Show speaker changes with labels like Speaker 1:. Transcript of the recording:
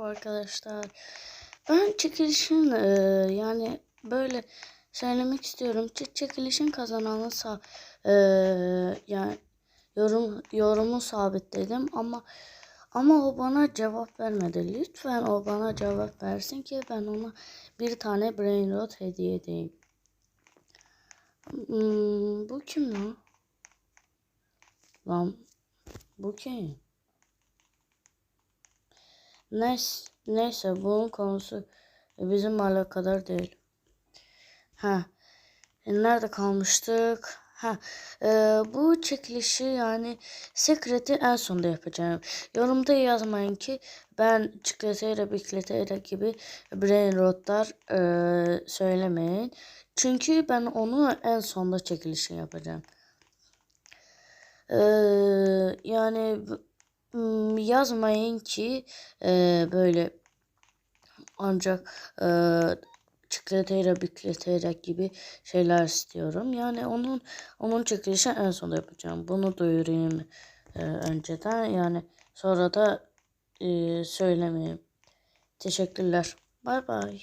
Speaker 1: Arkadaşlar ben çekilişin e, yani böyle söylemek istiyorum. Ç- çekilişin kazananı e, yani yorum yorumu sabitledim ama ama o bana cevap vermedi. Lütfen o bana cevap versin ki ben ona bir tane brain rot hediye edeyim. Hmm, bu kim lan? Lan bu kim? Neyse, neyse bunun konusu bizim alakadar değil. Ha, e, nerede kalmıştık? Ha, e, bu çekilişi yani sekreti en sonda yapacağım. Yorumda yazmayın ki ben çikolatayla bikletayla gibi brain rotlar e, söylemeyin. Çünkü ben onu en sonda çekilişini yapacağım. E, yani yazmayın ki e, böyle ancak e, çikolatayla bikletayla gibi şeyler istiyorum. Yani onun onun çekilişi en sonunda yapacağım. Bunu duyurayım e, önceden. Yani sonra da e, söylemeyeyim. Teşekkürler. Bay bay.